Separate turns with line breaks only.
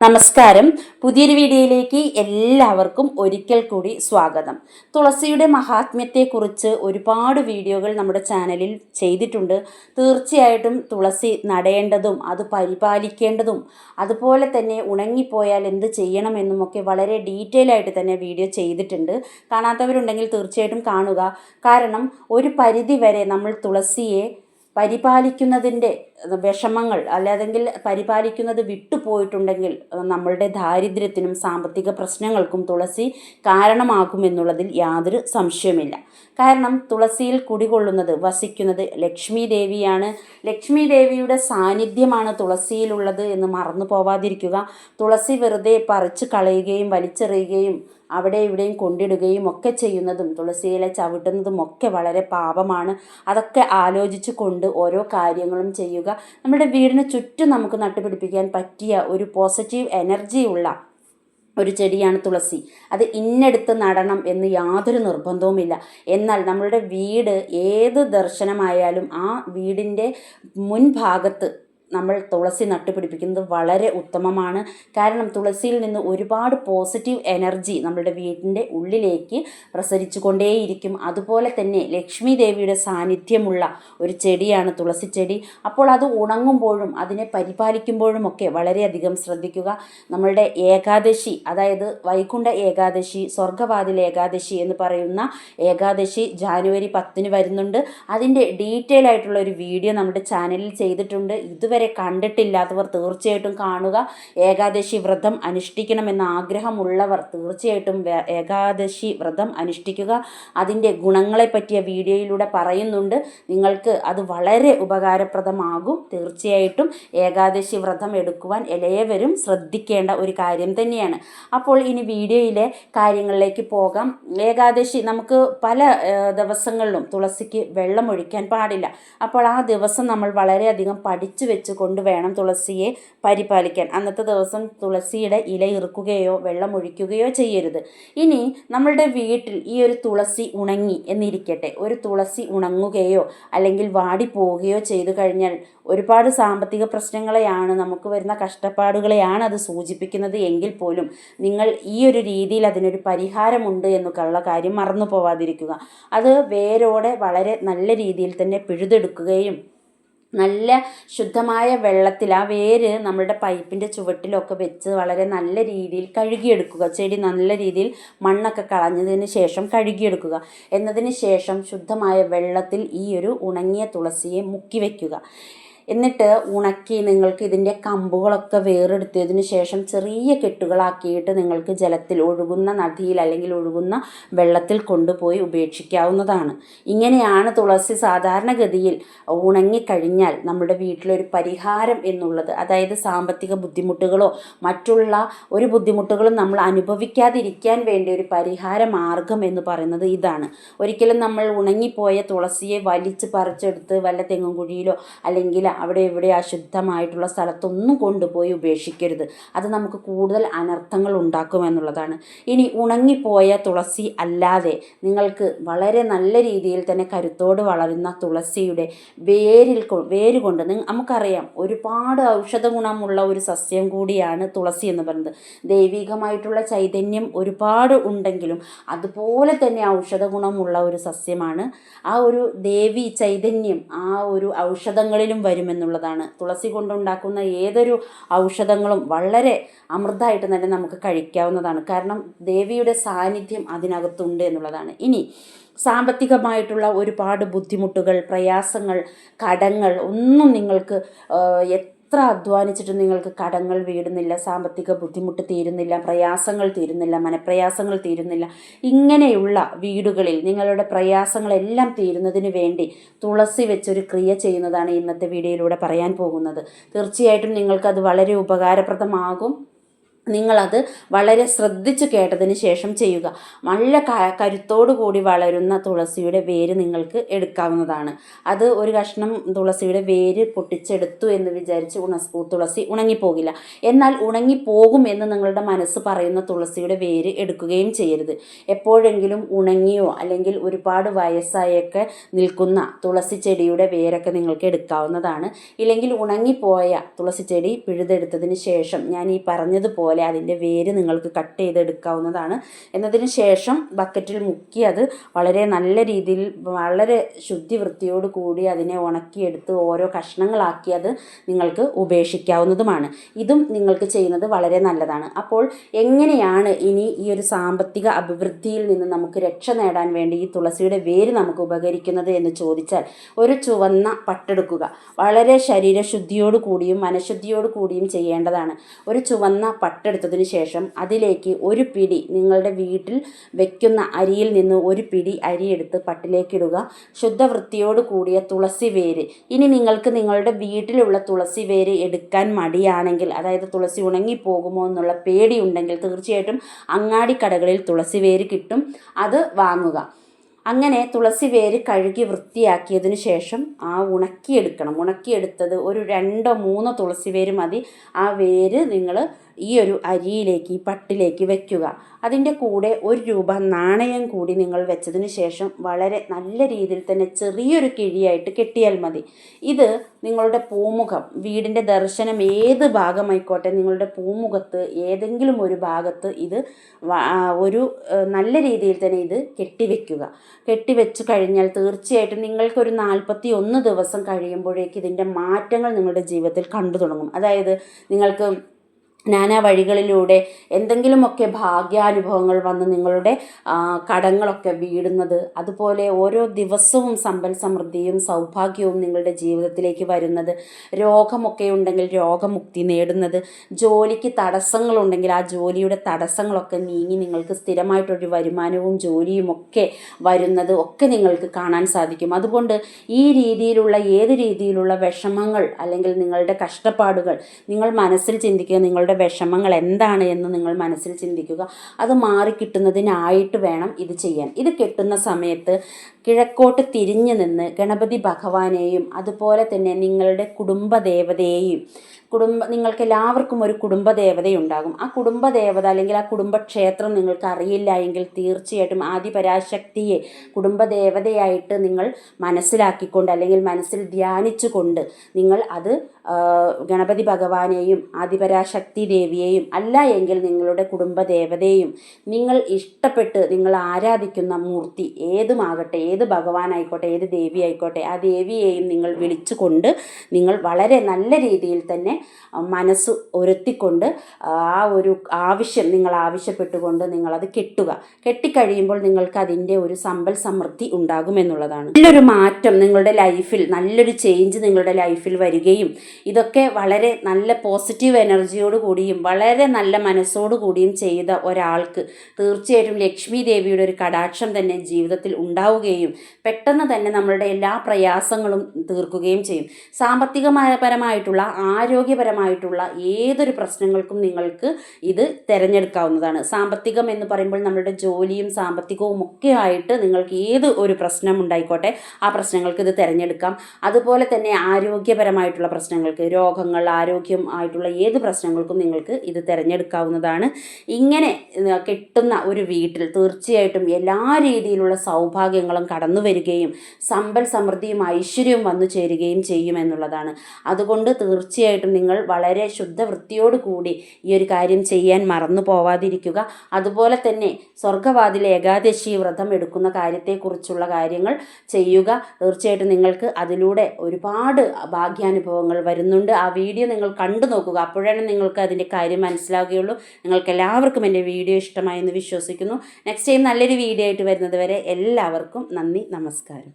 നമസ്കാരം. പുതിയൊരു വീഡിയോയിലേക്ക് എല്ലാവർക്കും ഒരിക്കൽ കൂടി സ്വാഗതം. തുളസിയുടെ മഹാത്മ്യത്തെക്കുറിച്ച് ഒരുപാട് വീഡിയോകൾ നമ്മുടെ ചാനലിൽ ചെയ്തിട്ടുണ്ട്. തീർച്ചയായിട്ടും തുളസി നടേണ്ടതും അത് പരിപാലിക്കേണ്ടതും അതുപോലെ തന്നെ ഉണങ്ങിപ്പോയാൽ എന്ത് ചെയ്യണമെന്നുമൊക്കെ വളരെ ഡീറ്റെയിൽ ആയിട്ട് തന്നെ വീഡിയോ ചെയ്തിട്ടുണ്ട്. കാണാത്തവരുണ്ടെങ്കിൽ തീർച്ചയായിട്ടും കാണുക. കാരണം ഒരു പരിധി വരെ നമ്മൾ തുളസിയെ പരിപാലിക്കുന്നതിന്റെ വിഷമങ്ങൾ അല്ലാതെങ്കിൽ പരിപാലിക്കുന്നത് വിട്ടുപോയിട്ടുണ്ടെങ്കിൽ നമ്മളുടെ ദാരിദ്ര്യത്തിനും സാമ്പത്തിക പ്രശ്നങ്ങൾക്കും തുളസി കാരണമാകുമെന്നുള്ളതിൽ യാതൊരു സംശയമില്ല കാരണം തുളസിയിൽ കുടികൊള്ളുന്നത് വസിക്കുന്നത് ലക്ഷ്മി ദേവിയാണ്. ലക്ഷ്മി ദേവിയുടെ സാന്നിധ്യമാണ് തുളസിയിലുള്ളത് എന്ന് മറന്നു പോവാതിരിക്കുക. തുളസി വെറുതെ പറിച്ചു കളയുകയും വലിച്ചെറിയുകയും അവിടെ ഇവിടെയും കൊണ്ടിടുകയും ഒക്കെ ചെയ്യുന്നതും തുളസിയില ചവിട്ടുന്നതും ഒക്കെ വളരെ പാപമാണ്. അതൊക്കെ ആലോചിച്ചു കൊണ്ട് ഓരോ കാര്യങ്ങളും ചെയ്യുക നമ്മുടെ വീടിന് ചുറ്റും നമുക്ക് നട്ടുപിടിപ്പിക്കാൻ പറ്റിയ ഒരു പോസിറ്റീവ് എനർജി ഉള്ള ഒരു ചെടിയാണ് തുളസി. അത് ഇന്നെടുത്ത് നടണം എന്ന് യാതൊരു നിർബന്ധവുമില്ല. എന്നാൽ നമ്മളുടെ വീട് ഏത് ദർശനമായാലും ആ വീടിന്റെ മുൻഭാഗത്ത് നമ്മൾ തുളസി നട്ടുപിടിപ്പിക്കുന്നത് വളരെ ഉത്തമമാണ്. കാരണം തുളസിയിൽ നിന്ന് ഒരുപാട് പോസിറ്റീവ് എനർജി നമ്മളുടെ വീടിന്റെ ഉള്ളിലേക്ക് പ്രസരിച്ചു കൊണ്ടേയിരിക്കും അതുപോലെ തന്നെ ലക്ഷ്മി ദേവിയുടെ സാന്നിധ്യമുള്ള ഒരു ചെടിയാണ് തുളസി ചെടി. അപ്പോൾ അത് ഉണങ്ങുമ്പോഴും അതിനെ പരിപാലിക്കുമ്പോഴും ഒക്കെ വളരെയധികം ശ്രദ്ധിക്കുക. നമ്മളുടെ ഏകാദശി അതായത് വൈകുണ്ഠ ഏകാദശി സ്വർഗവാതിൽ ഏകാദശി എന്ന് പറയുന്ന ഏകാദശി ജാനുവരി പത്തിന് വരുന്നുണ്ട്. അതിന്റെ ഡീറ്റെയിൽ ആയിട്ടുള്ള ഒരു വീഡിയോ നമ്മുടെ ചാനലിൽ ചെയ്തിട്ടുണ്ട്. ഇതുവരെ കണ്ടിട്ടില്ലാത്തവർ തീർച്ചയായിട്ടും കാണുക. ഏകാദശി വ്രതം അനുഷ്ഠിക്കണമെന്ന ആഗ്രഹമുള്ളവർ തീർച്ചയായിട്ടും ഏകാദശി വ്രതം അനുഷ്ഠിക്കുക. അതിന്റെ ഗുണങ്ങളെ പറ്റിയ വീഡിയോയിലൂടെ പറയുന്നുണ്ട്. നിങ്ങൾക്ക് അത് വളരെ ഉപകാരപ്രദമാകും. തീർച്ചയായിട്ടും ഏകാദശി വ്രതം എടുക്കുവാൻ എല്ലാവരും ശ്രദ്ധിക്കേണ്ട ഒരു കാര്യം തന്നെയാണ്. അപ്പോൾ ഇനി വീഡിയോയിലെ കാര്യങ്ങളിലേക്ക് പോകാം. ഏകാദശി നമുക്ക് പല ദിവസങ്ങളിലും തുളസിക്ക് വെള്ളം ഒഴിക്കാൻ പാടില്ല. അപ്പോൾ ആ ദിവസം നമ്മൾ വളരെയധികം പഠിച്ചു വെച്ചുകൊണ്ട് വേണം തുളസിയെ പരിപാലിക്കാൻ. അന്നത്തെ ദിവസം തുളസിയുടെ ഇല ഇറുക്കുകയോ വെള്ളം ഒഴിക്കുകയോ ചെയ്യരുത്. ഇനി നമ്മളുടെ വീട്ടിൽ ഈ ഒരു തുളസി ഉണങ്ങി എന്നിരിക്കട്ടെ. ഒരു തുളസി ഉണങ്ങുകയോ അല്ലെങ്കിൽ വാടിപ്പോവുകയോ ചെയ്തു കഴിഞ്ഞാൽ ഒരുപാട് സാമ്പത്തിക പ്രശ്നങ്ങളെയാണ് നമുക്ക് വരുന്ന കഷ്ടപ്പാടുകളെയാണ് അത് സൂചിപ്പിക്കുന്നത്. എങ്കിൽ പോലും നിങ്ങൾ ഈ ഒരു രീതിയിൽ അതിനൊരു പരിഹാരമുണ്ട് എന്നൊക്കെയുള്ള കാര്യം മറന്നു പോവാതിരിക്കുക. അത് വേരോടെ വളരെ നല്ല രീതിയിൽ തന്നെ പിഴുതെടുക്കുകയും നല്ല ശുദ്ധമായ വെള്ളത്തിൽ ആ വേര് നമ്മുടെ പൈപ്പിന്റെ ചുവട്ടിലൊക്കെ വെച്ച് വളരെ നല്ല രീതിയിൽ കഴുകിയെടുക്കുക. ചെടി നല്ല രീതിയിൽ മണ്ണൊക്കെ കളഞ്ഞതിന് ശേഷം കഴുകിയെടുക്കുക. എന്നതിന് ശേഷം ശുദ്ധമായ വെള്ളത്തിൽ ഈ ഒരു ഉണങ്ങിയ തുളസിയെ മുക്കി വയ്ക്കുക എന്നിട്ട് ഉണക്കി നിങ്ങൾക്ക് ഇതിന്റെ കമ്പുകളൊക്കെ വേറെടുത്തതിന് ശേഷം ചെറിയ കെട്ടുകളാക്കിയിട്ട് നിങ്ങൾക്ക് ജലത്തിൽ ഒഴുകുന്ന നദിയിൽ അല്ലെങ്കിൽ ഒഴുകുന്ന വെള്ളത്തിൽ കൊണ്ടുപോയി ഉപേക്ഷിക്കാവുന്നതാണ്. ഇങ്ങനെയാണ് തുളസി സാധാരണഗതിയിൽ ഉണങ്ങിക്കഴിഞ്ഞാൽ നമ്മുടെ വീട്ടിലൊരു പരിഹാരം എന്നുള്ളത്. അതായത് സാമ്പത്തിക ബുദ്ധിമുട്ടുകളോ മറ്റുള്ള ഒരു ബുദ്ധിമുട്ടുകളും നമ്മൾ അനുഭവിക്കാതിരിക്കാൻ വേണ്ടി ഒരു പരിഹാര മാർഗം എന്ന് പറയുന്നത് ഇതാണ്. ഒരിക്കലും നമ്മൾ ഉണങ്ങിപ്പോയ തുളസിയെ വലിച്ച് പറിച്ചെടുത്ത് വല്ല തെങ്ങും കുഴിയിലോ അല്ലെങ്കിൽ അവിടെ ഇവിടെ അശുദ്ധമായിട്ടുള്ള സ്ഥലത്തൊന്നും കൊണ്ടുപോയി ഉപേക്ഷിക്കരുത്. അത് നമുക്ക് കൂടുതൽ അനർത്ഥങ്ങൾ ഉണ്ടാക്കുമെന്നുള്ളതാണ് ഇനി ഉണങ്ങിപ്പോയ തുളസി അല്ലാതെ നിങ്ങൾക്ക് വളരെ നല്ല രീതിയിൽ തന്നെ കരുത്തോട് വളരുന്ന തുളസിയുടെ വേരിൽ വേര് കൊണ്ട് നമുക്കറിയാം ഒരുപാട് ഔഷധ ഗുണമുള്ള ഒരു സസ്യം കൂടിയാണ് തുളസി എന്ന് പറയുന്നത്. ദൈവികമായിട്ടുള്ള ചൈതന്യം ഒരുപാട് ഉണ്ടെങ്കിലും അതുപോലെ തന്നെ ഔഷധ ഗുണമുള്ള ഒരു സസ്യമാണ് ആ ഒരു ദേവി ചൈതന്യം ആ ഒരു ഔഷധങ്ങളിലും വരുമെന്നുള്ളതാണ് തുളസി കൊണ്ടുണ്ടാക്കുന്ന ഏതൊരു ഔഷധങ്ങളും വളരെ അമൃതമായിട്ട് തന്നെ നമുക്ക് കഴിക്കാവുന്നതാണ്. കാരണം ദേവിയുടെ സാന്നിധ്യം അതിനകത്തുണ്ട് എന്നുള്ളതാണ്. ഇനി സാമ്പത്തികമായിട്ടുള്ള ഒരുപാട് ബുദ്ധിമുട്ടുകൾ പ്രയാസങ്ങൾ കടങ്ങൾ ഒന്നും നിങ്ങൾക്ക് എത്ര അധ്വാനിച്ചിട്ടും നിങ്ങൾക്ക് കടങ്ങൾ വീടുന്നില്ല സാമ്പത്തിക ബുദ്ധിമുട്ട് തീരുന്നില്ല പ്രയാസങ്ങൾ തീരുന്നില്ല മനപ്രയാസങ്ങൾ തീരുന്നില്ല. ഇങ്ങനെയുള്ള വീടുകളിൽ നിങ്ങളുടെ പ്രയാസങ്ങളെല്ലാം തീരുന്നതിന് വേണ്ടി തുളസി വെച്ചൊരു ക്രിയ ചെയ്യുന്നതാണ് ഇന്നത്തെ വീഡിയോയിലൂടെ പറയാൻ പോകുന്നത്. തീർച്ചയായിട്ടും നിങ്ങൾക്കത് വളരെ ഉപകാരപ്രദമാകും. നിങ്ങളത് വളരെ ശ്രദ്ധിച്ച് കേട്ടതിന് ശേഷം ചെയ്യുക. നല്ല കരുത്തോടു കൂടി വളരുന്ന തുളസിയുടെ വേര് നിങ്ങൾക്ക് എടുക്കാവുന്നതാണ്. അത് ഒരു കഷ്ണം തുളസിയുടെ വേര് പൊട്ടിച്ചെടുത്തു എന്ന് വിചാരിച്ച് ഉണ തുളസി ഉണങ്ങിപ്പോകില്ല. എന്നാൽ ഉണങ്ങിപ്പോകും എന്ന് നിങ്ങളുടെ മനസ്സ് പറയുന്ന തുളസിയുടെ വേര് എടുക്കുകയും ചെയ്യരുത്. എപ്പോഴെങ്കിലും ഉണങ്ങിയോ അല്ലെങ്കിൽ ഒരുപാട് വയസ്സായൊക്കെ നിൽക്കുന്ന തുളസി ചെടിയുടെ വേരൊക്കെ നിങ്ങൾക്ക് എടുക്കാവുന്നതാണ്. ഇല്ലെങ്കിൽ ഉണങ്ങിപ്പോയ തുളസി ചെടി പിഴുതെടുത്തതിന് ശേഷം ഞാൻ ഈ പറഞ്ഞതുപോലെ പോലെ അതിന്റെ വേര് നിങ്ങൾക്ക് കട്ട് ചെയ്തെടുക്കാവുന്നതാണ്. എന്നതിന് ശേഷം ബക്കറ്റിൽ മുക്കി അത് വളരെ നല്ല രീതിയിൽ വളരെ ശുദ്ധി വൃത്തിയോട് കൂടി അതിനെ ഉണക്കിയെടുത്ത് ഓരോ കഷ്ണങ്ങളാക്കി അത് നിങ്ങൾക്ക് ഉപേക്ഷിക്കാവുന്നതുമാണ്. ഇതും നിങ്ങൾക്ക് ചെയ്യുന്നത് വളരെ നല്ലതാണ്. അപ്പോൾ എങ്ങനെയാണ് ഇനി ഈ ഒരു സാമ്പത്തിക അഭിവൃദ്ധിയിൽ നിന്ന് നമുക്ക് രക്ഷ നേടാൻ വേണ്ടി ഈ തുളസിയുടെ വേര് നമുക്ക് ഉപകരിക്കുന്നത് എന്ന് ചോദിച്ചാൽ ഒരു ചുവന്ന പട്ടെടുക്കുക. വളരെ ശരീരശുദ്ധിയോട് കൂടിയും മനഃശുദ്ധിയോട് കൂടിയും ചെയ്യേണ്ടതാണ്. ഒരു ചുവന്ന പട്ട് എടുത്തതിന് ശേഷം അതിലേക്ക് ഒരു പിടി നിങ്ങളുടെ വീട്ടിൽ വെക്കുന്ന അരിയിൽ നിന്ന് ഒരു പിടി അരിയെടുത്ത് പട്ടിലേക്കിടുക ശുദ്ധവൃത്തിയോട് കൂടിയ തുളസി വേര്. ഇനി നിങ്ങൾക്ക് നിങ്ങളുടെ വീട്ടിലുള്ള തുളസി വേര് എടുക്കാൻ മടിയാണെങ്കിൽ അതായത് തുളസി ഉണങ്ങിപ്പോകുമോ എന്നുള്ള പേടിയുണ്ടെങ്കിൽ തീർച്ചയായിട്ടും അങ്ങാടിക്കടകളിൽ തുളസി വേര് കിട്ടും. അത് വാങ്ങുക. അങ്ങനെ തുളസി വേര് കഴുകി വൃത്തിയാക്കിയതിന് ശേഷം ആ ഉണക്കിയെടുക്കണം. ഉണക്കിയെടുത്തത് ഒരു രണ്ടോ മൂന്നോ തുളസി വേര് മതി. ആ വേര് നിങ്ങൾ ഈ ഒരു അരിയിലേക്ക് ഈ പട്ടിലേക്ക് വെക്കുക. അതിന്റെ കൂടെ ഒരു രൂപ നാണയം കൂടി നിങ്ങൾ വെച്ചതിന് ശേഷം വളരെ നല്ല രീതിയിൽ തന്നെ ചെറിയൊരു കിഴിയായിട്ട് കെട്ടിയാൽ മതി. ഇത് നിങ്ങളുടെ പൂമുഖം വീടിന്റെ ദർശനം ഏത് ഭാഗമായിക്കോട്ടെ നിങ്ങളുടെ പൂമുഖത്ത് ഏതെങ്കിലും ഒരു ഭാഗത്ത് ഇത് ഒരു നല്ല രീതിയിൽ തന്നെ ഇത് കെട്ടിവെക്കുക കെട്ടിവെച്ച് കഴിഞ്ഞാൽ തീർച്ചയായിട്ടും നിങ്ങൾക്കൊരു നാൽപ്പത്തി ഒന്ന് ദിവസം കഴിയുമ്പോഴേക്ക് ഇതിന്റെ മാറ്റങ്ങൾ നിങ്ങളുടെ ജീവിതത്തിൽ കണ്ടു തുടങ്ങും. അതായത് നിങ്ങൾക്ക് നാനാ വഴികളിലൂടെ എന്തെങ്കിലുമൊക്കെ ഭാഗ്യാനുഭവങ്ങൾ വന്ന് നിങ്ങളുടെ കടങ്ങളൊക്കെ വീടുന്നത് അതുപോലെ ഓരോ ദിവസവും സമ്പൽ സമൃദ്ധിയും സൗഭാഗ്യവും നിങ്ങളുടെ ജീവിതത്തിലേക്ക് വരുന്നത് രോഗമൊക്കെ ഉണ്ടെങ്കിൽ രോഗമുക്തി നേടുന്നത് ജോലിക്ക് തടസ്സങ്ങളുണ്ടെങ്കിൽ ആ ജോലിയുടെ തടസ്സങ്ങളൊക്കെ നീങ്ങി നിങ്ങൾക്ക് സ്ഥിരമായിട്ടൊരു വരുമാനവും ജോലിയുമൊക്കെ വരുന്നത് ഒക്കെ നിങ്ങൾക്ക് കാണാൻ സാധിക്കും. അതുകൊണ്ട് ഈ രീതിയിലുള്ള ഏത് രീതിയിലുള്ള വിഷമങ്ങൾ അല്ലെങ്കിൽ നിങ്ങളുടെ കഷ്ടപ്പാടുകൾ നിങ്ങൾ മനസ്സിൽ ചിന്തിക്കുക നിങ്ങളുടെ വിഷമങ്ങൾ എന്താണ് എന്ന് നിങ്ങൾ മനസ്സിൽ ചിന്തിക്കുക. അത് മാറിക്കിട്ടുന്നതിനായിട്ട് വേണം ഇത് ചെയ്യാൻ. ഇത് കെട്ടുന്ന സമയത്ത് കിഴക്കോട്ട് തിരിഞ്ഞു നിന്ന് ഗണപതി ഭഗവാനെയും അതുപോലെ തന്നെ നിങ്ങളുടെ കുടുംബദേവതയെയും കുടുംബ നിങ്ങൾക്ക് എല്ലാവർക്കും ഒരു കുടുംബദേവതയുണ്ടാകും. ആ കുടുംബദേവത അല്ലെങ്കിൽ ആ കുടുംബക്ഷേത്രം നിങ്ങൾക്ക് അറിയില്ല എങ്കിൽ തീർച്ചയായിട്ടും ആദിപരാശക്തിയെ കുടുംബദേവതയായിട്ട് നിങ്ങൾ മനസ്സിലാക്കിക്കൊണ്ട് അല്ലെങ്കിൽ മനസ്സിൽ ധ്യാനിച്ചുകൊണ്ട് നിങ്ങൾ അത് ഗണപതി ഭഗവാനെയും ആദിപരാശക്തി ദേവിയെയും അല്ല എങ്കിൽ നിങ്ങളുടെ കുടുംബദേവതയെയും നിങ്ങൾ ഇഷ്ടപ്പെട്ട് നിങ്ങൾ ആരാധിക്കുന്ന മൂർത്തി ഏതുമാകട്ടെ ഏത് ഭഗവാനായിക്കോട്ടെ ഏത് ദേവി ആയിക്കോട്ടെ ആ ദേവിയെയും നിങ്ങൾ വിളിച്ചുകൊണ്ട് നിങ്ങൾ വളരെ നല്ല രീതിയിൽ തന്നെ മനസ്സ് ഒരുത്തിക്കൊണ്ട് ആ ഒരു ആവശ്യം നിങ്ങൾ ആവശ്യപ്പെട്ടുകൊണ്ട് നിങ്ങളത് കെട്ടുക. കെട്ടിക്കഴിയുമ്പോൾ നിങ്ങൾക്ക് അതിന്റെ ഒരു സമ്പൽ സമൃദ്ധി ഉണ്ടാകുമെന്നുള്ളതാണ്. നല്ലൊരു മാറ്റം നിങ്ങളുടെ ലൈഫിൽ നല്ലൊരു ചേഞ്ച് നിങ്ങളുടെ ലൈഫിൽ വരികയും ഇതൊക്കെ വളരെ നല്ല പോസിറ്റീവ് എനർജിയോട് കൂടിയും വളരെ നല്ല മനസ്സോടു കൂടിയും ചെയ്ത ഒരാൾക്ക് തീർച്ചയായിട്ടും ലക്ഷ്മി ദേവിയുടെ ഒരു കടാക്ഷം തന്നെ ജീവിതത്തിൽ ഉണ്ടാവുകയും പെട്ടെന്ന് തന്നെ നമ്മളുടെ എല്ലാ പ്രയാസങ്ങളും തീർക്കുകയും ചെയ്യും. സാമ്പത്തികമായ പരമായിട്ടുള്ള ആരോഗ്യപരമായിട്ടുള്ള ഏതൊരു പ്രശ്നങ്ങൾക്കും നിങ്ങൾക്ക് ഇത് തിരഞ്ഞെടുക്കാവുന്നതാണ്. സാമ്പത്തികം എന്ന് പറയുമ്പോൾ നമ്മളുടെ ജോലിയും സാമ്പത്തികവും ഒക്കെ ആയിട്ട് നിങ്ങൾക്ക് ഏത് ഒരു പ്രശ്നം ഉണ്ടായിക്കോട്ടെ ആ പ്രശ്നങ്ങൾക്ക് ഇത് തിരഞ്ഞെടുക്കാം. അതുപോലെ തന്നെ ആരോഗ്യപരമായിട്ടുള്ള പ്രശ്നങ്ങൾക്ക് രോഗങ്ങൾ ആരോഗ്യം ആയിട്ടുള്ള ഏത് പ്രശ്നങ്ങൾക്കും നിങ്ങൾക്ക് ഇത് തിരഞ്ഞെടുക്കാവുന്നതാണ്. ഇങ്ങനെ കിട്ടുന്ന ഒരു വീട്ടിൽ തീർച്ചയായിട്ടും എല്ലാ രീതിയിലുള്ള സൗഭാഗ്യങ്ങളും കടന്നു വരികയും സമ്പൽ സമൃദ്ധിയും ഐശ്വര്യവും വന്നു ചേരുകയും ചെയ്യുമെന്നുള്ളതാണ് അതുകൊണ്ട് തീർച്ചയായിട്ടും നിങ്ങൾ വളരെ ശുദ്ധ കൂടി ഈ ഒരു കാര്യം ചെയ്യാൻ മറന്നു പോവാതിരിക്കുക. അതുപോലെ തന്നെ സ്വർഗവാതിൽ ഏകാദശി വ്രതം എടുക്കുന്ന കാര്യത്തെക്കുറിച്ചുള്ള കാര്യങ്ങൾ ചെയ്യുക. തീർച്ചയായിട്ടും നിങ്ങൾക്ക് അതിലൂടെ ഒരുപാട് ഭാഗ്യാനുഭവങ്ങൾ വരുന്നുണ്ട്. ആ വീഡിയോ നിങ്ങൾ കണ്ടു നോക്കുക. അപ്പോഴാണ് നിങ്ങൾക്ക് അതിന്റെ കാര്യം മനസ്സിലാവുകയുള്ളൂ. നിങ്ങൾക്ക് എല്ലാവർക്കും എന്റെ വീഡിയോ ഇഷ്ടമായി എന്ന് വിശ്വസിക്കുന്നു. നെക്സ്റ്റ് ടൈം നല്ലൊരു വീഡിയോ ആയിട്ട് വരുന്നത് വരെ എല്ലാവർക്കും നന്ദി നമസ്കാരം.